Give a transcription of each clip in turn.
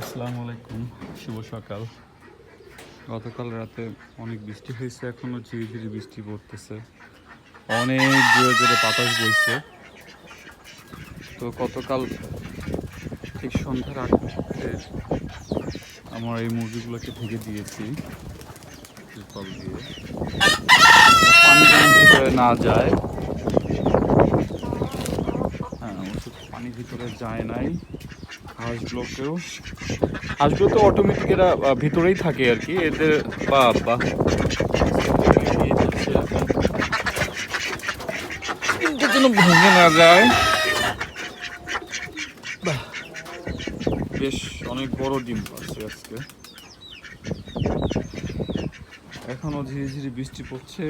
আসসালামু আলাইকুম, শুভ সকাল। গতকাল রাতে অনেক বৃষ্টি হয়েছে এখনও ঝিরি ঝিরি বৃষ্টি পড়তেছে। অনেক জোরে জোরে বাতাস বইছে। তো গতকাল ঠিক সন্ধ্যার মুহূর্তে আমার এই মুরগিগুলোকে ঢেকে দিয়েছি দিয়ে। পানি না যায় হ্যাঁ ওষুধ পানি যায় নাই। হাঁসগুলোকেও। হাঁসগুলো তো অটোমেটিক এরা ভিতরেই থাকে আর কি। এদের বা বা যেন ভেঙে না যায়। বেশ অনেক বড় ডিম পাচ্ছে আজকে। এখনও ধীরে ধীরে বৃষ্টি পড়ছে।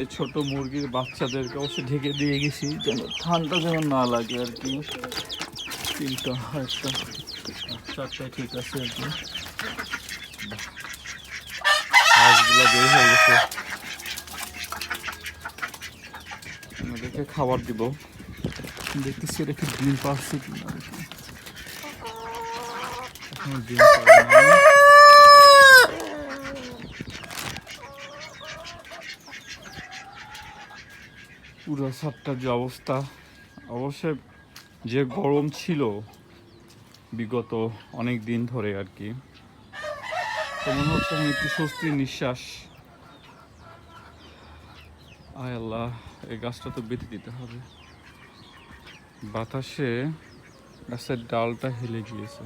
এই ছোট মুরগির বাচ্চাদেরকে অবশ্যই ঢেকে দিয়ে গেছি। যেন ঠান্ডা যেন না লাগে আর কি। তিনটা, একটা চারটায় ঠিক আছে আর কি। হাঁসগুলো বের হয়ে গেছে। ওদেরকে খাবার দিব। দেখতেছি এটা কি ডিম পাচ্ছে কিনা। এখনও ডিম পাড়ে পুরো সাতটার যে অবস্থা অবশ্যই যে গরম ছিল বিগত অনেক দিন ধরে আর কি মনে হচ্ছে আমি একটু স্বস্তির নিঃশ্বাস। আয় আল্লাহ, এই গাছটা তো বেঁধে দিতে হবে। বাতাসে গাছের ডালটা হেলে গিয়েছে।